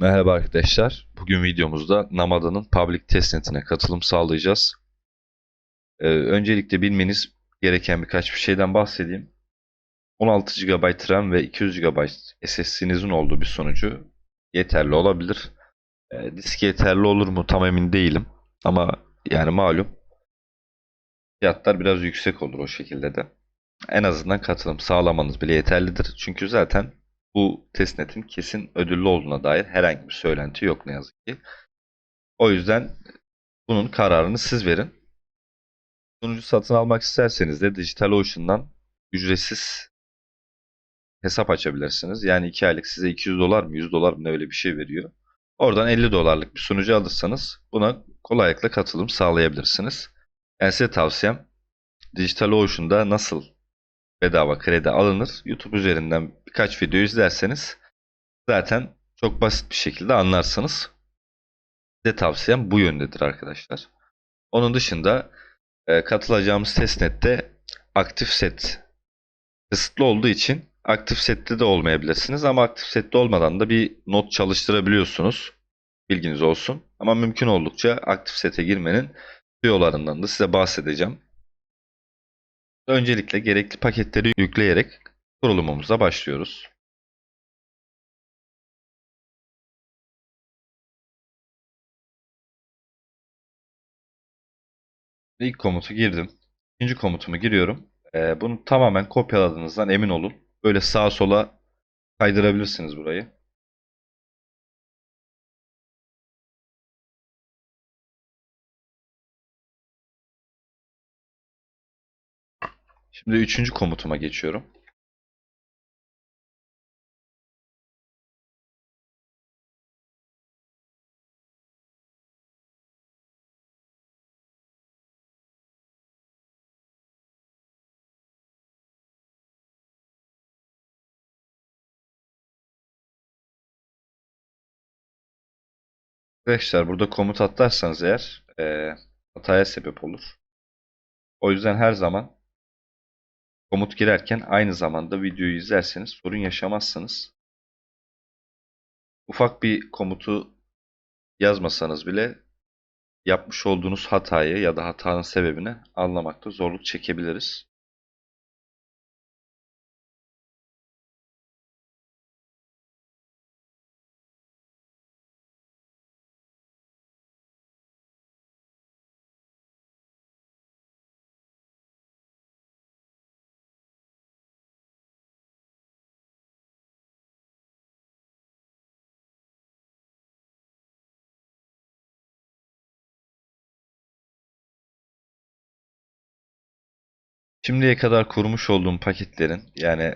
Merhaba arkadaşlar. Bugün videomuzda Namada'nın public testnet'ine katılım sağlayacağız. Ee, öncelikle bilmeniz gereken birkaç bir şeyden bahsedeyim. 16 GB RAM ve 200 GB SSD'nizin olduğu bir sonucu yeterli olabilir. Ee, disk yeterli olur mu tam emin değilim. Ama yani malum fiyatlar biraz yüksek olur o şekilde de. En azından katılım sağlamanız bile yeterlidir. Çünkü zaten bu testnetin kesin ödüllü olduğuna dair herhangi bir söylenti yok ne yazık ki. O yüzden bunun kararını siz verin. Sunucu satın almak isterseniz de DigitalOcean'dan ücretsiz hesap açabilirsiniz. Yani 2 aylık size 200 dolar mı 100 dolar mı ne öyle bir şey veriyor. Oradan 50 dolarlık bir sunucu alırsanız buna kolaylıkla katılım sağlayabilirsiniz. Yani size tavsiyem DigitalOcean'da nasıl bedava kredi alınır. YouTube üzerinden birkaç video izlerseniz zaten çok basit bir şekilde anlarsınız. Size tavsiyem bu yöndedir arkadaşlar. Onun dışında e, katılacağımız testnette aktif set kısıtlı olduğu için aktif sette de olmayabilirsiniz ama aktif sette olmadan da bir not çalıştırabiliyorsunuz. Bilginiz olsun. Ama mümkün oldukça aktif sete girmenin tüyolarından da size bahsedeceğim. Öncelikle gerekli paketleri yükleyerek kurulumumuza başlıyoruz. İlk komutu girdim. İkinci komutumu giriyorum. Ee, bunu tamamen kopyaladığınızdan emin olun. Böyle sağa sola kaydırabilirsiniz burayı. Şimdi üçüncü komutuma geçiyorum. Arkadaşlar burada komut atlarsanız eğer e, hataya sebep olur. O yüzden her zaman komut girerken aynı zamanda videoyu izlerseniz sorun yaşamazsınız. Ufak bir komutu yazmasanız bile yapmış olduğunuz hatayı ya da hatanın sebebini anlamakta zorluk çekebiliriz. Şimdiye kadar kurmuş olduğum paketlerin yani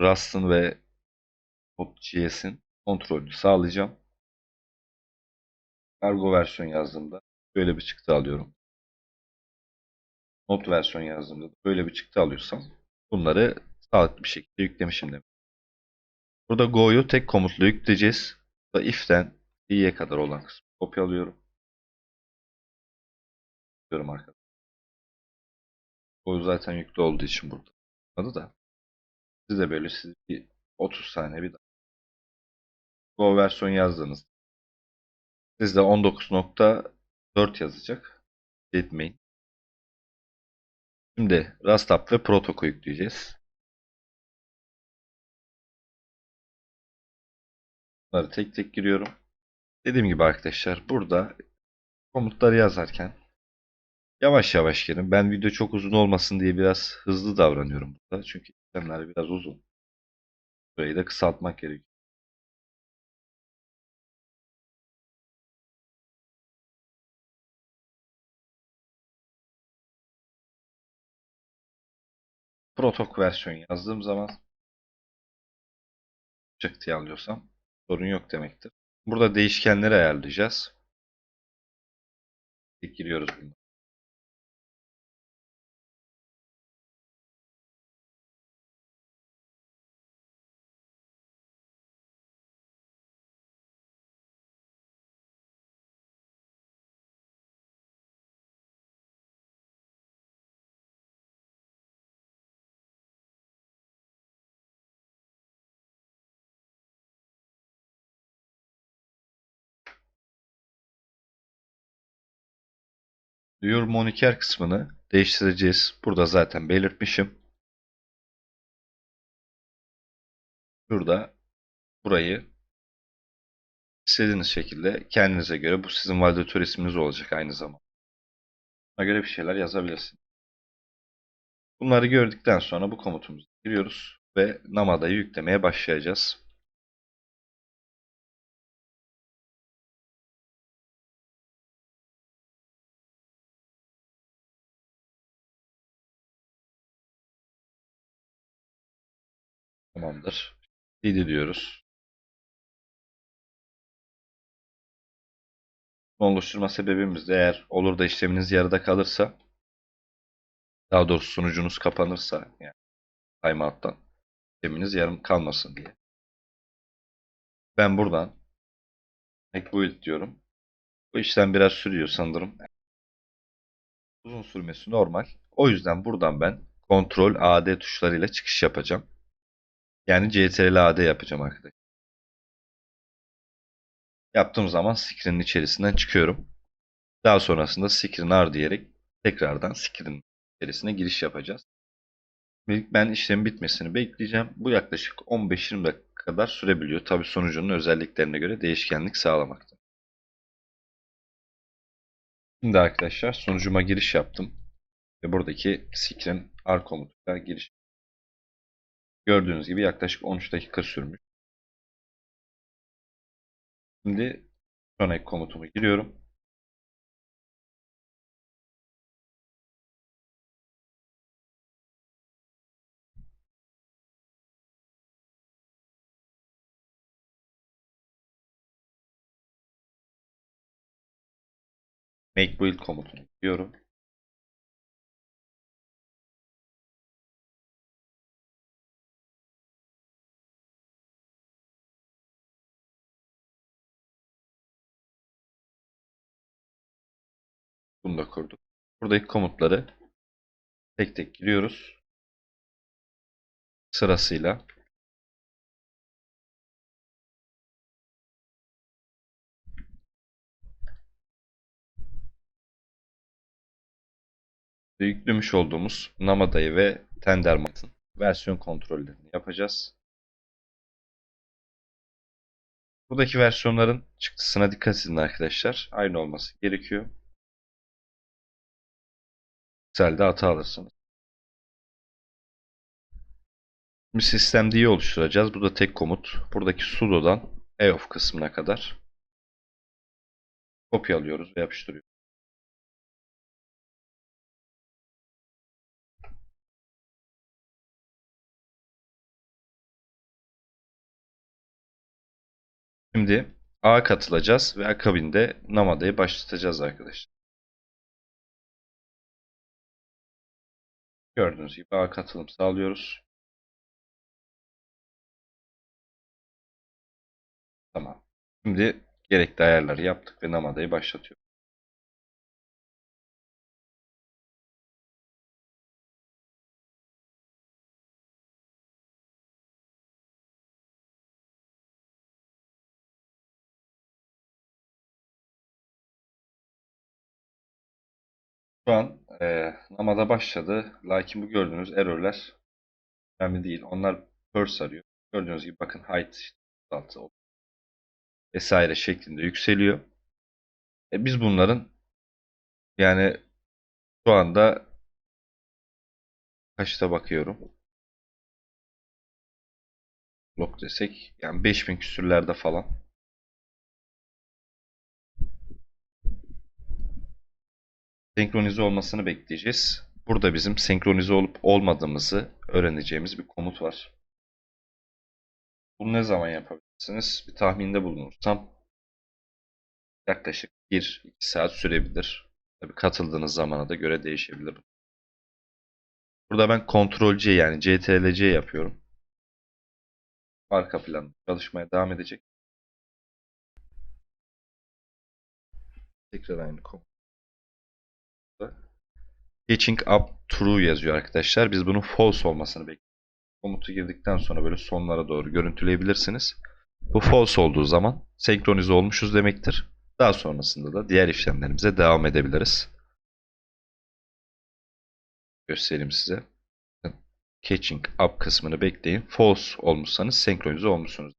Rust'ın ve Node.js'in kontrolünü sağlayacağım. Kargo versiyon yazdığımda böyle bir çıktı alıyorum. Node versiyon yazdığımda da böyle bir çıktı alıyorsam bunları sağlıklı bir şekilde yüklemişim demek. Burada go'yu tek komutla yükleyeceğiz. Burada if'ten i'ye kadar olan kısmı kopyalıyorum. Diyorum arkadaşlar. O zaten yüklü olduğu için burada. Adı da. Siz de böyle siz bir 30 saniye bir daha. Go versiyon yazdınız. Sizde 19.4 yazacak. Etmeyin. Şimdi Rastap ve Protoko yükleyeceğiz. Bunları tek tek giriyorum. Dediğim gibi arkadaşlar burada komutları yazarken yavaş yavaş girin. Ben video çok uzun olmasın diye biraz hızlı davranıyorum burada. Çünkü işlemler biraz uzun. Burayı da kısaltmak gerekiyor. Protok versiyon yazdığım zaman çık diye alıyorsam sorun yok demektir. Burada değişkenleri ayarlayacağız. Giriyoruz bunları. Your moniker kısmını değiştireceğiz. Burada zaten belirtmişim. Şurada burayı istediğiniz şekilde kendinize göre bu sizin validatör isminiz olacak aynı zamanda. Buna göre bir şeyler yazabilirsiniz. Bunları gördükten sonra bu komutumuza giriyoruz ve Namada'yı yüklemeye başlayacağız. Tamamdır. CD diyoruz. Oluşturma sebebimiz de eğer olur da işleminiz yarıda kalırsa daha doğrusu sunucunuz kapanırsa yani timeout'tan işleminiz yarım kalmasın diye. Ben buradan make build diyorum. Bu işlem biraz sürüyor sanırım. Uzun sürmesi normal. O yüzden buradan ben Ctrl AD tuşlarıyla çıkış yapacağım. Yani CTRL AD yapacağım arkadaşlar. Yaptığım zaman screen'in içerisinden çıkıyorum. Daha sonrasında screen R diyerek tekrardan screen içerisine giriş yapacağız. Ben işlemin bitmesini bekleyeceğim. Bu yaklaşık 15-20 dakika kadar sürebiliyor. Tabi sonucunun özelliklerine göre değişkenlik sağlamakta. Şimdi arkadaşlar sonucuma giriş yaptım. Ve buradaki screen R komutuyla giriş. Gördüğünüz gibi yaklaşık 13 dakika sürmüş. Şimdi sonraki komutumu giriyorum. Make build komutunu giriyorum. Bunu da kurduk. Buradaki komutları tek tek giriyoruz. Sırasıyla. Yüklemiş olduğumuz Namada'yı ve Tendermint'ın versiyon kontrollerini yapacağız. Buradaki versiyonların çıktısına dikkat edin arkadaşlar. Aynı olması gerekiyor. Excel'de hata alırsınız. Şimdi sistemde iyi oluşturacağız. Bu da tek komut. Buradaki sudo'dan eof kısmına kadar kopyalıyoruz ve yapıştırıyoruz. Şimdi A katılacağız ve akabinde Namada'yı başlatacağız arkadaşlar. Gördüğünüz gibi A katılım sağlıyoruz. Tamam. Şimdi gerekli ayarları yaptık ve Namada'yı başlatıyoruz. Şu an e, Namada başladı. Lakin bu gördüğünüz error'ler önemli değil. Onlar purse arıyor. Gördüğünüz gibi bakın height altı vesaire şeklinde yükseliyor. E, biz bunların yani şu anda kaçta bakıyorum? Log desek yani 5000 küsürlerde falan. Senkronize olmasını bekleyeceğiz. Burada bizim senkronize olup olmadığımızı öğreneceğimiz bir komut var. Bunu ne zaman yapabilirsiniz? Bir tahminde bulunursam yaklaşık 1-2 saat sürebilir. Tabii katıldığınız zamana da göre değişebilir. Burada ben Ctrl C yani CTRL C yapıyorum. Arka plan çalışmaya devam edecek. Tekrar aynı komut. Catching up true yazıyor arkadaşlar. Biz bunun false olmasını bekliyoruz. Komutu girdikten sonra böyle sonlara doğru görüntüleyebilirsiniz. Bu false olduğu zaman senkronize olmuşuz demektir. Daha sonrasında da diğer işlemlerimize devam edebiliriz. göstereyim size. Catching up kısmını bekleyin. False olmuşsanız senkronize olmuşsunuz.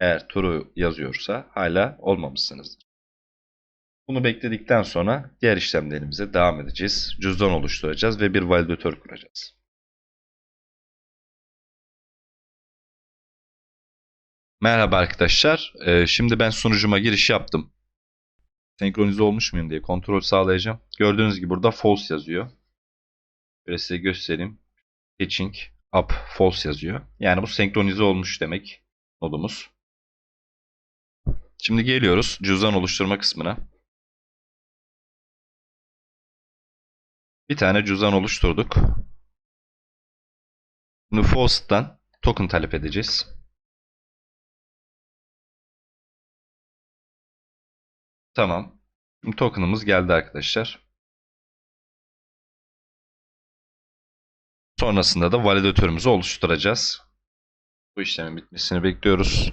Eğer true yazıyorsa hala olmamışsınız. Bunu bekledikten sonra diğer işlemlerimize devam edeceğiz. Cüzdan oluşturacağız ve bir validatör kuracağız. Merhaba arkadaşlar. Ee, şimdi ben sunucuma giriş yaptım. Senkronize olmuş muyum diye kontrol sağlayacağım. Gördüğünüz gibi burada false yazıyor. Böyle size göstereyim. Catching up false yazıyor. Yani bu senkronize olmuş demek nodumuz. Şimdi geliyoruz cüzdan oluşturma kısmına. Bir tane cüzdan oluşturduk. Şimdi token talep edeceğiz. Tamam. Şimdi token'ımız geldi arkadaşlar. Sonrasında da validatörümüzü oluşturacağız. Bu işlemin bitmesini bekliyoruz.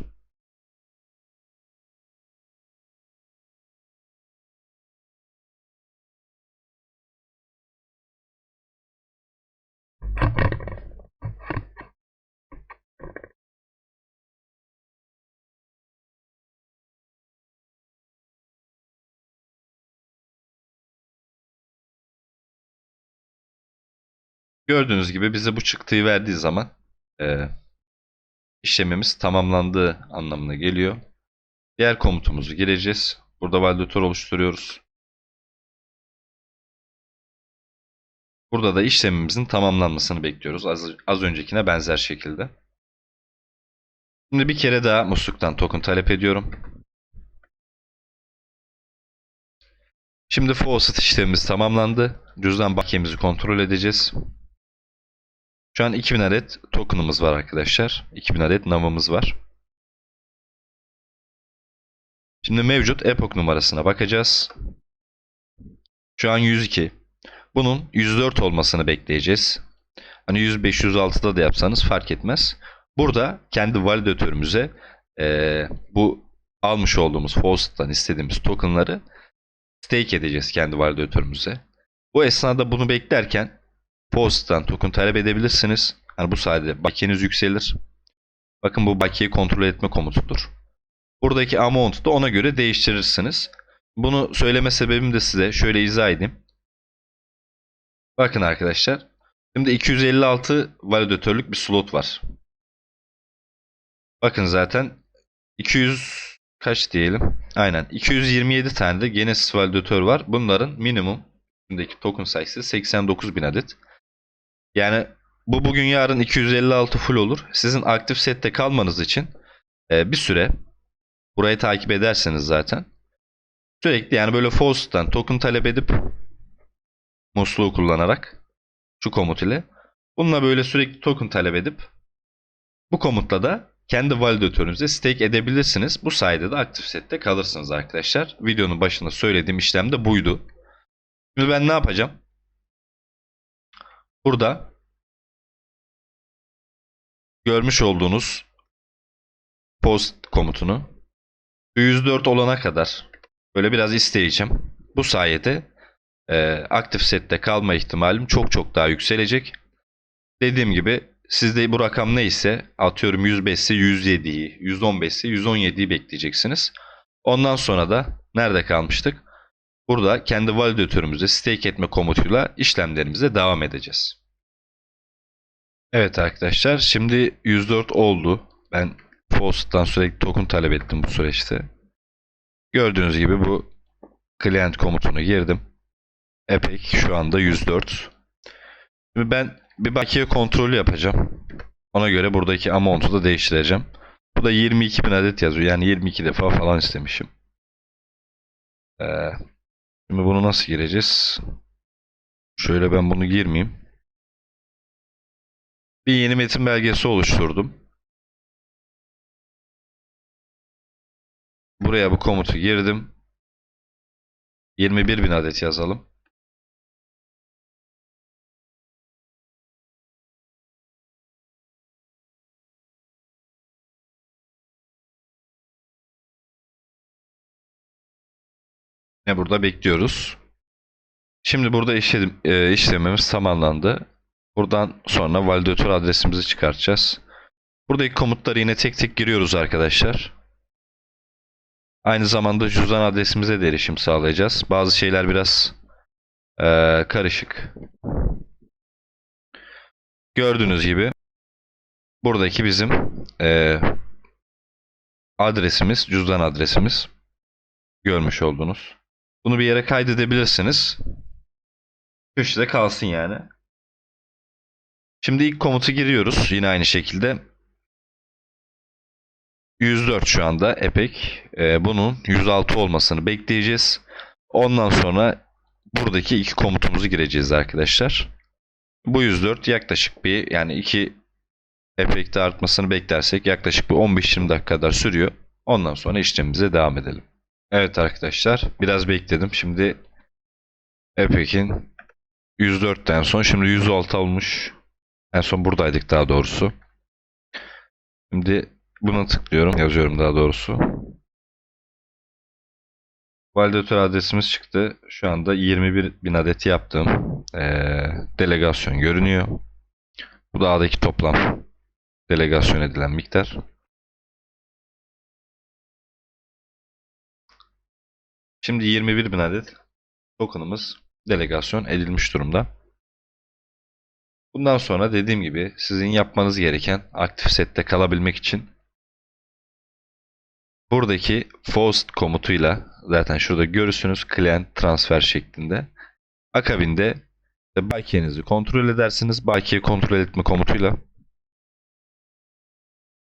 Gördüğünüz gibi bize bu çıktıyı verdiği zaman e, işlemimiz tamamlandığı anlamına geliyor. Diğer komutumuzu gireceğiz. Burada validatör oluşturuyoruz. Burada da işlemimizin tamamlanmasını bekliyoruz. Az, az öncekine benzer şekilde. Şimdi bir kere daha musluktan token talep ediyorum. Şimdi faucet işlemimiz tamamlandı. Cüzdan bakiyemizi kontrol edeceğiz. Şu an 2000 adet token'ımız var arkadaşlar. 2000 adet navımız var. Şimdi mevcut epoch numarasına bakacağız. Şu an 102. Bunun 104 olmasını bekleyeceğiz. Hani 105, 106'da da yapsanız fark etmez. Burada kendi validatörümüze eee, bu almış olduğumuz faucet'tan istediğimiz tokenları stake edeceğiz kendi validatörümüze. Bu esnada bunu beklerken Faucet'tan token talep edebilirsiniz. Yani bu sayede bakiyeniz yükselir. Bakın bu bakiyeyi kontrol etme komutudur. Buradaki amount'u da ona göre değiştirirsiniz. Bunu söyleme sebebim de size şöyle izah edeyim. Bakın arkadaşlar. Şimdi 256 validatörlük bir slot var. Bakın zaten 200 kaç diyelim? Aynen. 227 tane de Genesis validatör var. Bunların minimum token sayısı 89 bin adet. Yani bu bugün yarın 256 full olur. Sizin aktif sette kalmanız için e, bir süre burayı takip ederseniz zaten sürekli yani böyle false'dan token talep edip musluğu kullanarak şu komut ile bununla böyle sürekli token talep edip bu komutla da kendi validatörünüze stake edebilirsiniz. Bu sayede de aktif sette kalırsınız arkadaşlar. Videonun başında söylediğim işlem de buydu. Şimdi ben ne yapacağım? Burada görmüş olduğunuz post komutunu 104 olana kadar böyle biraz isteyeceğim. Bu sayede e, aktif sette kalma ihtimalim çok çok daha yükselecek. Dediğim gibi sizde bu rakam neyse atıyorum 105 ise 107'yi, 115 ise 117'yi bekleyeceksiniz. Ondan sonra da nerede kalmıştık? Burada kendi validatörümüze stake etme komutuyla işlemlerimize devam edeceğiz. Evet arkadaşlar şimdi 104 oldu. Ben Faucet'tan sürekli token talep ettim bu süreçte. Gördüğünüz gibi bu client komutunu girdim. Epic şu anda 104. Şimdi ben bir bakiye kontrolü yapacağım. Ona göre buradaki amount'u da değiştireceğim. Bu da 22.000 adet yazıyor. Yani 22 defa falan istemişim. Ee, Şimdi bunu nasıl gireceğiz? Şöyle ben bunu girmeyeyim. Bir yeni metin belgesi oluşturdum. Buraya bu komutu girdim. 21.000 adet yazalım. Ne burada bekliyoruz. Şimdi burada işlem, e, işlemimiz tamamlandı. Buradan sonra validatör adresimizi çıkartacağız. Buradaki komutları yine tek tek giriyoruz arkadaşlar. Aynı zamanda cüzdan adresimize de erişim sağlayacağız. Bazı şeyler biraz e, karışık. Gördüğünüz gibi buradaki bizim e, adresimiz, cüzdan adresimiz görmüş oldunuz. Bunu bir yere kaydedebilirsiniz. Köşede kalsın yani. Şimdi ilk komutu giriyoruz yine aynı şekilde. 104 şu anda Epek. Ee, bunun 106 olmasını bekleyeceğiz. Ondan sonra buradaki iki komutumuzu gireceğiz arkadaşlar. Bu 104 yaklaşık bir yani iki Epek'te artmasını beklersek yaklaşık bir 15-20 dakika kadar sürüyor. Ondan sonra işlemimize devam edelim. Evet arkadaşlar biraz bekledim. Şimdi Epek'in 104'ten son şimdi 106 olmuş. En son buradaydık daha doğrusu. Şimdi buna tıklıyorum. Yazıyorum daha doğrusu. Validatör adresimiz çıktı. Şu anda 21 bin adet yaptığım eee, delegasyon görünüyor. Bu da A'daki toplam delegasyon edilen miktar. Şimdi 21 bin adet tokenımız delegasyon edilmiş durumda. Bundan sonra dediğim gibi sizin yapmanız gereken aktif sette kalabilmek için buradaki post komutuyla zaten şurada görürsünüz client transfer şeklinde. Akabinde de bakiyenizi kontrol edersiniz. Bakiye kontrol etme komutuyla.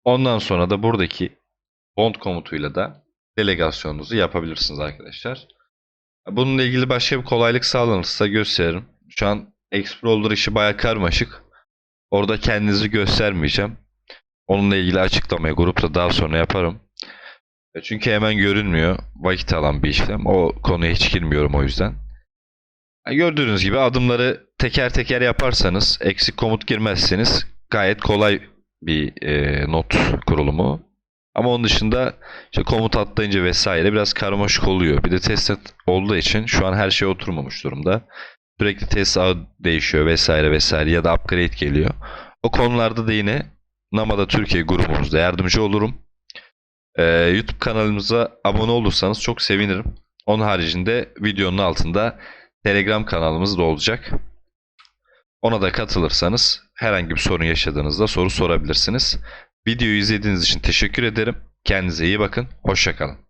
Ondan sonra da buradaki bond komutuyla da delegasyonunuzu yapabilirsiniz arkadaşlar. Bununla ilgili başka bir kolaylık sağlanırsa gösteririm. Şu an Explorer işi baya karmaşık. Orada kendinizi göstermeyeceğim. Onunla ilgili açıklamayı grupta daha sonra yaparım. E, Çünkü hemen görünmüyor. Vakit alan bir işlem. O konuya hiç girmiyorum o yüzden. Ha, Gördüğünüz gibi adımları teker teker yaparsanız, eksik komut girmezseniz gayet kolay bir e, not kurulumu. Ama onun dışında işte komut atlayınca vesaire biraz karmaşık oluyor. Bir de testnet olduğu için şu an her şey oturmamış durumda. Sürekli test ağı değişiyor vesaire vesaire ya da upgrade geliyor. O konularda da yine Namada Türkiye grubumuzda yardımcı olurum. Ee, YouTube kanalımıza abone olursanız çok sevinirim. Onun haricinde videonun altında Telegram kanalımız da olacak. Ona da katılırsanız herhangi bir sorun yaşadığınızda soru sorabilirsiniz. Videoyu izlediğiniz için teşekkür ederim. Kendinize iyi bakın. Hoşçakalın.